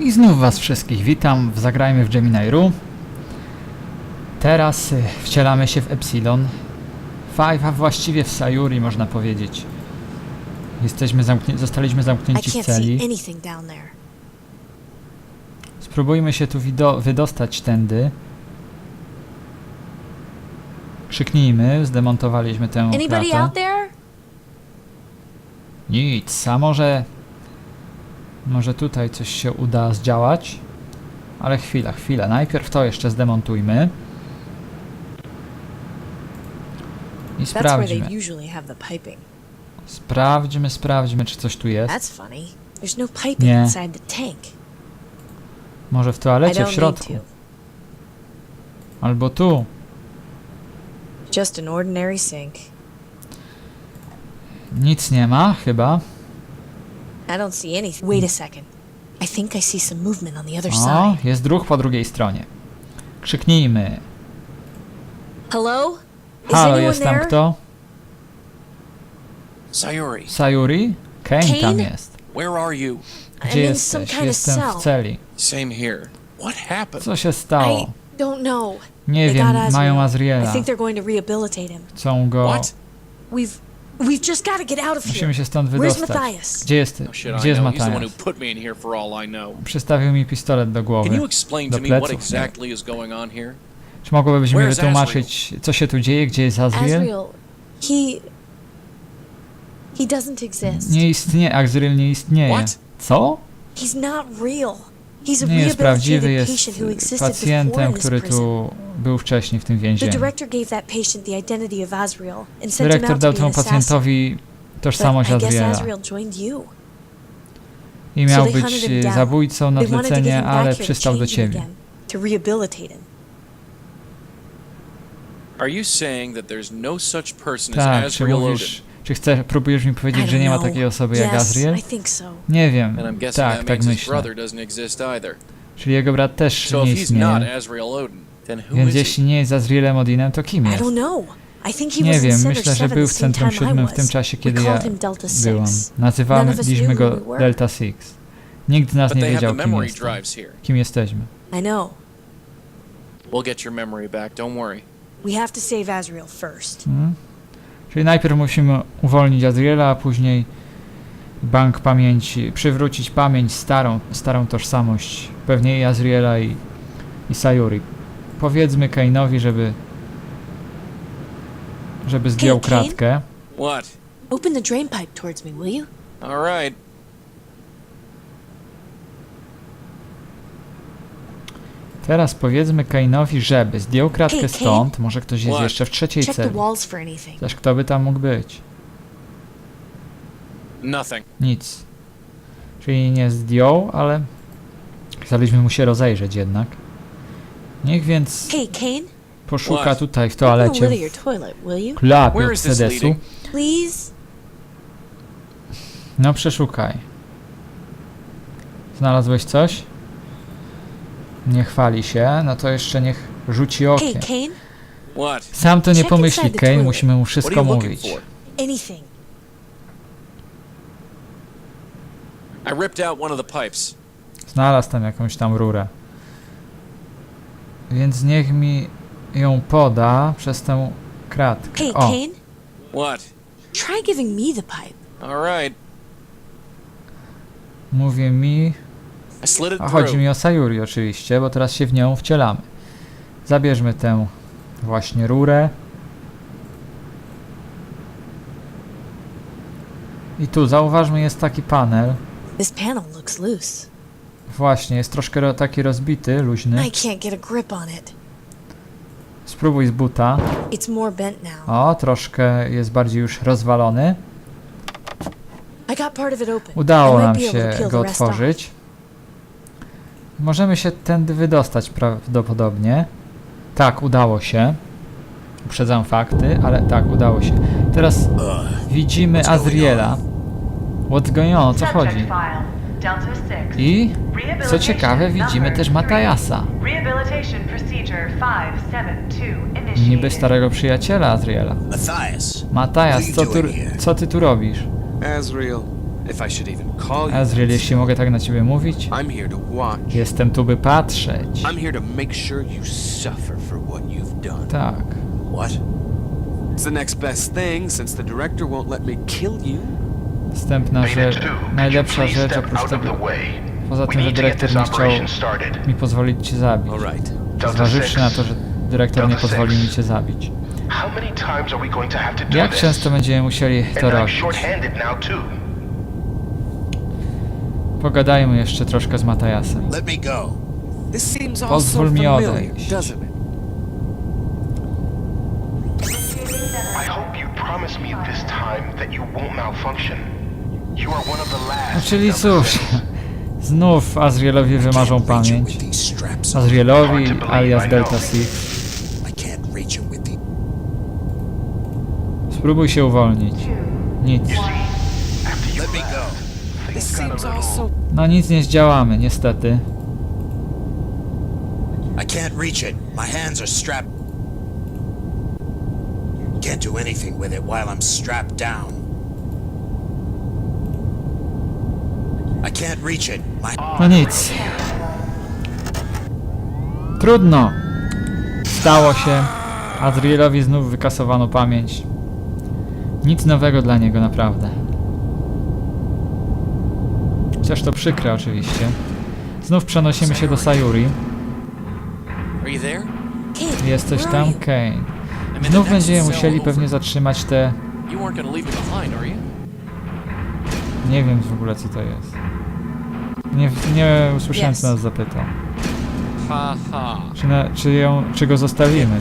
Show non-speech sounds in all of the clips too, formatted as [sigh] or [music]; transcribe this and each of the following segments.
I znów was wszystkich witam w Zagrajmy w Gemini Ru. Teraz y, wcielamy się w Epsilon 5, a właściwie w Sayuri można powiedzieć. Jesteśmy zamknięci, zostaliśmy zamknięci w celi. Spróbujmy się tu wydostać tędy. Krzyknijmy, zdemontowaliśmy tę kratę. Nic, a może... Może tutaj coś się uda zdziałać? Ale chwila, chwila. Najpierw to jeszcze zdemontujmy. I sprawdźmy. Sprawdźmy, sprawdźmy, czy coś tu jest. No Nie. Może w toalecie, w środku. Albo tu. Nic nie ma, chyba. I don't see anything. Wait a second. I think I see some movement on the other O, side. jest ruch po drugiej stronie. Krzyknijmy. Hello? Is Halo, anyone jest tam there? kto? Sayuri, Sayuri? Kane tam Kane? jest. where are you? Gdzie I'm in some jesteś? kind of Jestem w cell. celi. Same here. What happened? Co się stało? I don't know. Nie They wiem, got Azrael. mają I Azriela. think they're going to rehabilitate him. Chcą go... What? We've we've just got to get out of here. Musimy się stąd Where's wydostać. Matthias? Gdzie jest, Oh shit, gdzie I jest know. He's the one who Matajas? put me in here for all I know. Przystawił mi pistolet do Can głowy. you explain Do to me what pleców, nie. exactly is going on here? Czy mogłabyś mi Where's wytłumaczyć, co się tu dzieje, gdzie jest Azriel? Azrael, he he doesn't exist. Nie istnieje, Azriel nie istnieje. What? Co? He's not real. He's a Nie jest prawdziwy, rehabilitated jest patient who existed before pacjentem, który prison. tu był wcześniej w tym The więzieniu. director gave that patient the identity of Azrael and sent him Dyrektor out dał to be temu pacjentowi tożsamość I guess Azriela Azrael joined you. i miał być zabójcą na They wanted to get zlecenie, ale przystał do ciebie. again, to rehabilitate him. Are you saying that there's no such person Tak, as Odin? Czy chcesz, próbujesz mi powiedzieć, że nie ma takiej osoby jak Azriel? Nie wiem, tak, tak myślę. Czyli jego brat też nie istnieje. Więc jeśli nie jest Azrielem Odinem, to kim jest? Nie wiem, myślę, że 7 był w Centrum time I 7 w tym czasie, kiedy ja byłam. 6. Nazywaliśmy go. Delta Six. Nikt z nas nie wiedział, kim, jest, kim jesteśmy. I know. We'll get your memory back, don't worry. We have to save Azrael first. Hmm? Czyli najpierw musimy uwolnić Azriela, a później bank pamięci, przywrócić pamięć, starą, starą tożsamość, pewnie i Azriela i, i Sayuri. Powiedzmy Kainowi, żeby żeby zdjął kratkę. What? Open the drain pipe towards me, will you? All right. Teraz powiedzmy Kainowi, żeby zdjął kratkę stąd. Może ktoś jest What? jeszcze w trzeciej celi. Też kto by tam mógł być? Nothing. Nic. Czyli nie zdjął, ale kazaliśmy mu się rozejrzeć jednak. Niech więc Hey, Kane, poszuka What? tutaj w toalecie you? klapie Where od is this sedesu. leading? Please? No przeszukaj. Znalazłeś coś? Nie chwali się, no to jeszcze niech rzuci Hey, okiem. Kane, What? Sam to nie Check pomyśli, inside the Kane, toilet. musimy mu What are wszystko you looking mówić. for? anything. I ripped out one of the pipes. Znalazł tam jakąś tam rurę. Więc niech mi ją poda przez tę kratkę. Hey, O, Kane, What? try giving me the pipe. All right. mówi mi... A chodzi mi o Sayuri oczywiście, bo teraz się w nią wcielamy. Zabierzmy tę właśnie rurę. I tu zauważmy jest taki panel. This panel looks loose. Właśnie, jest troszkę ro- taki rozbity, luźny. I can't get a grip on it. Spróbuj z buta. It's more bent now. O, troszkę jest bardziej już rozwalony. I got part of it open. Udało I nam się go otworzyć. Możemy się tędy wydostać prawdopodobnie. Tak, udało się. Uprzedzam fakty, ale tak, udało się. Teraz widzimy Azriela. What's going on? O co chodzi? I co ciekawe, widzimy też Matajasa. Niby starego przyjaciela Azriela. Matthias, Matajas, co, co ty tu robisz? Azrael, if I should even call you. Azriel, jeśli mogę tak na ciebie mówić, I'm here to watch. jestem tu by patrzeć. I'm here to make sure you suffer for what you've done. Tak. What? It's the next best thing since the director won't let me kill you. Następna rzecz, 2, could you najlepsza rzecz oprócz tego, the way? poza tym, że dyrektor nie chciał mi pozwolić cię zabić. All right. Delta Zważywszy 6, na to, że dyrektor nie pozwoli mi cię zabić. How many times are we going to have to do Jak this? często będziemy musieli to robić? Pogadajmy jeszcze troszkę z Matajasem. Pozwól mi odejść. No, czyli cóż, [laughs] znów Azrielowi wymarzą pamięć. Azrielowi alias Delta. Six. Spróbuj się uwolnić. Nic. No nic nie zdziałamy, niestety. I can't reach it. My hands are strapped. Can't do anything with it while I'm strapped down. I can't reach it. My. No nic. Trudno. Stało się. Adrielowi znów wykasowano pamięć. Nic nowego dla niego, naprawdę. Chociaż to przykre oczywiście. Znów przenosimy się do Sayuri. Jesteś tam? Kane. Znów będziemy musieli pewnie zatrzymać te... Nie wiem w ogóle co to jest. Nie, nie usłyszałem co nas zapytał. Czy, na, czy, ją, czy go zostawimy?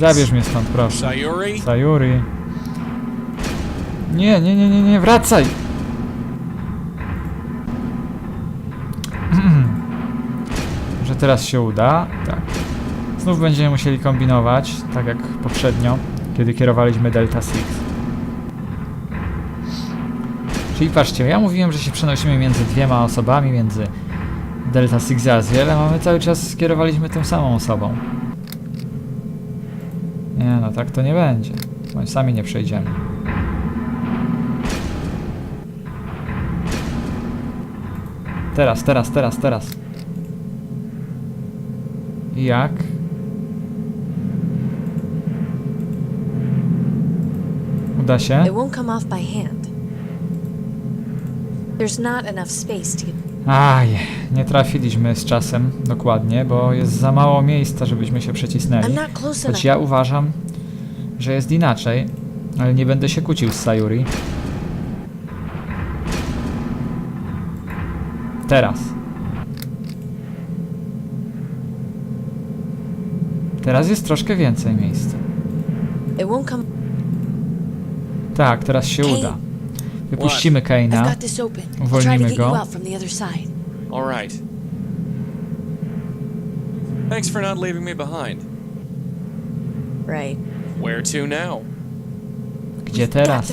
Zabierz mnie stąd, proszę. Sayuri? Sayuri. Nie, nie, nie, nie, nie, wracaj! Teraz się uda? Tak. Znów będziemy musieli kombinować, tak jak poprzednio, kiedy kierowaliśmy Delta Six. Czyli patrzcie, ja mówiłem, że się przenosimy między dwiema osobami, między Delta Six a Azriel, a my cały czas kierowaliśmy tą samą osobą. Nie no, tak to nie będzie. Bo sami nie przejdziemy. Teraz, teraz, teraz, teraz. Jak? Uda się? It won't come off by hand. There's not enough space to get. Aj, nie trafiliśmy z czasem dokładnie, bo jest za mało miejsca, żebyśmy się przecisnęli. Choć ja uważam, że jest inaczej, ale nie będę się kłócił z Sayuri. Teraz. Teraz jest troszkę więcej miejsca. Tak, teraz się uda. Wypuścimy Kane'a. Uwolnimy go. Thanks for not leaving me behind. Right. Where to now? Gdzie teraz?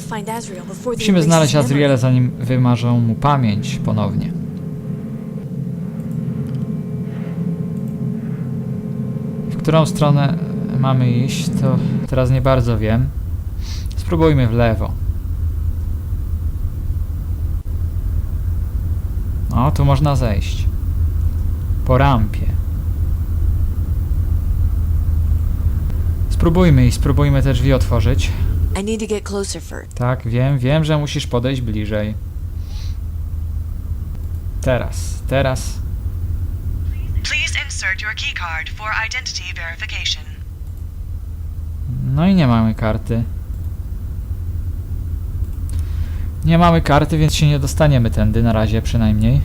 Musimy znaleźć. Azriela, zanim wymarzą mu pamięć ponownie. W którą stronę mamy iść, to teraz nie bardzo wiem. Spróbujmy w lewo. O, tu można zejść. Po rampie. Spróbujmy i spróbujmy te drzwi otworzyć. Tak, wiem, wiem, że musisz podejść bliżej. Teraz, teraz. Insert your keycard for identity verification. No i nie mamy karty. Nie mamy karty, więc się nie dostaniemy tędy, na razie przynajmniej.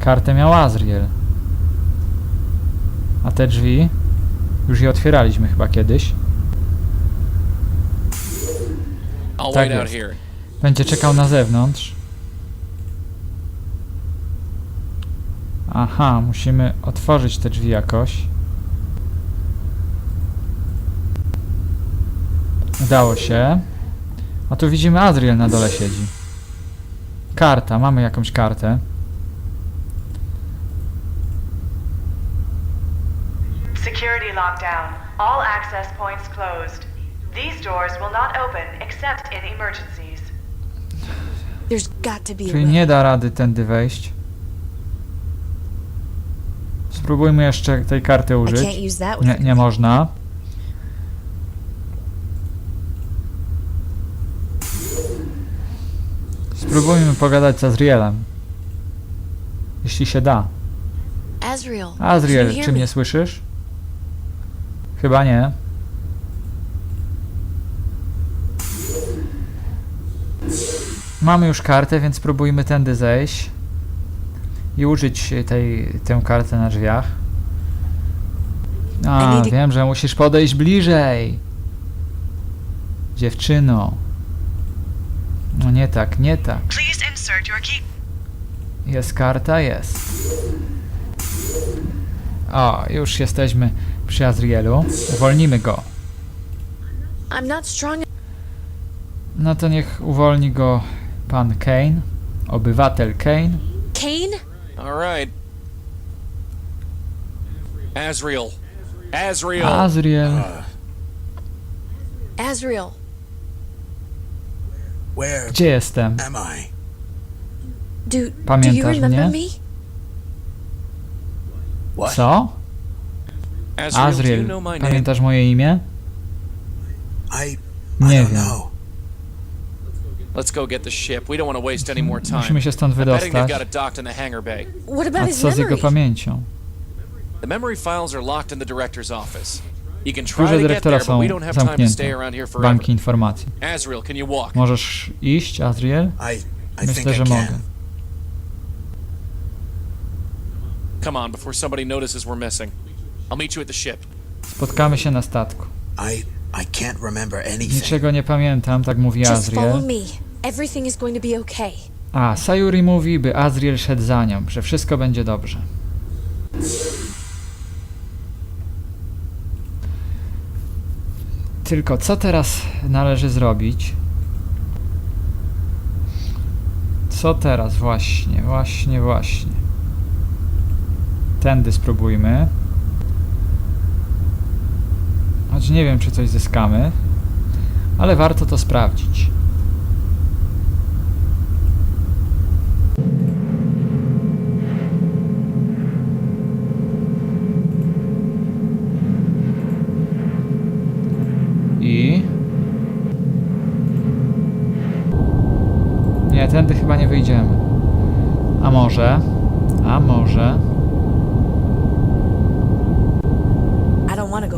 Kartę miał Azriel. A te drzwi? Już je otwieraliśmy chyba kiedyś. I'll Tak wait out jest. here. Będzie czekał na zewnątrz. Aha, musimy otworzyć te drzwi jakoś. Udało się. A tu widzimy Adriel na dole siedzi. Karta, mamy jakąś kartę. Security lockdown. All access points closed. These doors will not open except in emergencies. There's got to be Czyli nie da rady tędy wejść. Spróbujmy jeszcze tej karty użyć. Nie, nie można. Spróbujmy pogadać z Azrielem. Jeśli się da. Azriel. czy mnie słyszysz? Chyba nie. Mamy już kartę, więc spróbujmy tędy zejść i użyć tej, tę kartę na drzwiach. A, wiem, że musisz podejść bliżej. Dziewczyno. No nie tak, nie tak. Jest karta, jest. O, już jesteśmy przy Azrielu. Uwolnimy go. No to niech uwolni go pan Kane, obywatel Kane. Kane? All right. Azriel. Azriel. Azriel. Azriel. Where Gdzie jestem? am I? Do, do you Pamiętasz remember mnie? me? What? Co? Azriel, do you Azriel, know my name? pamiętasz moje imię? I. I Nie don't wiem. know. Let's go get the ship. We don't want to waste any more time. Musimy się stąd I'm betting they've wydostać. got it docked in the hangar bay. What about A his co z jego memory? pamięcią? The memory files are locked in the director's office. You can try Biurze to get dyrektora there, but są we don't have time to stay zamknięte. around here forever. Banki informacji. Azriel, can you walk? Możesz iść, Azriel? I. I think Myślę, I że can. mogę. Come on, before somebody notices we're missing. I'll meet you at the ship. Spotkamy się na statku. I. I can't remember anything. Niczego nie pamiętam, tak mówi Just follow Azriel. me. Everything is going to be okay. A, Sayuri mówi, by Azriel szedł za nią, że wszystko będzie dobrze. Tylko co teraz należy zrobić? Co teraz? Właśnie, właśnie, właśnie. Tędy spróbujmy. Choć nie wiem, czy coś zyskamy, ale warto to sprawdzić. Tędy chyba nie wyjdziemy. A może? A może?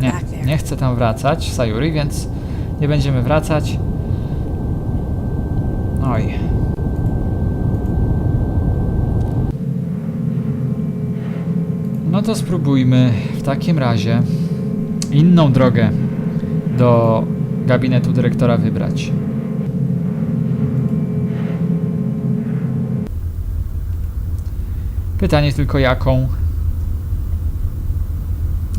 Nie, nie chcę tam wracać, Sayuri, więc nie będziemy wracać. Oj. No to spróbujmy w takim razie inną drogę do gabinetu dyrektora wybrać. Pytanie tylko jaką?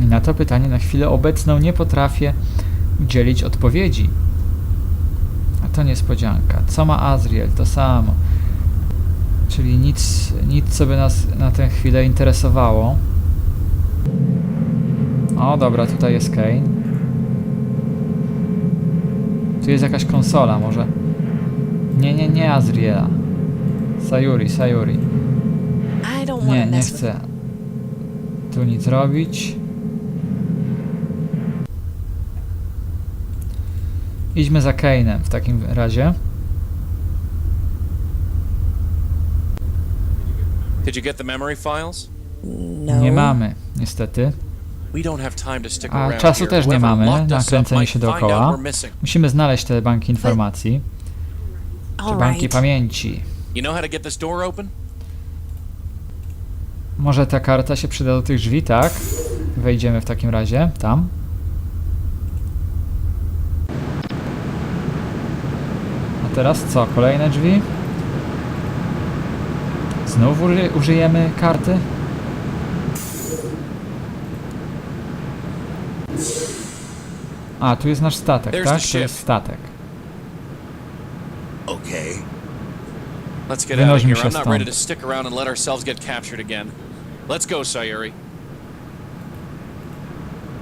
I na to pytanie na chwilę obecną nie potrafię udzielić odpowiedzi. A to niespodzianka. Co ma Azriel? To samo. Czyli nic, nic co by nas na tę chwilę interesowało. O, dobra, tutaj jest Kane. Tu jest jakaś konsola, może. Nie, nie, nie Azriela. Sayuri, Sayuri. I don't want Nie, to nie chcę tu nic robić. Idźmy za Kane'em w takim razie. Did you get the memory files? No. Nie mamy, niestety. We don't have time to stick A around czasu here. też nie mamy na kręcenie się find out dookoła. we're missing. Musimy znaleźć te banki informacji, czy banki pamięci. You know how to get this door open? Może ta karta się przyda do tych drzwi, tak? Wejdziemy w takim razie, tam. A teraz co? Kolejne drzwi? Znów uży użyjemy karty? A, tu jest nasz statek, tak? To jest statek. Let's get out of here. I'm not ready to stick around and let ourselves get captured again. Let's go, Sayuri.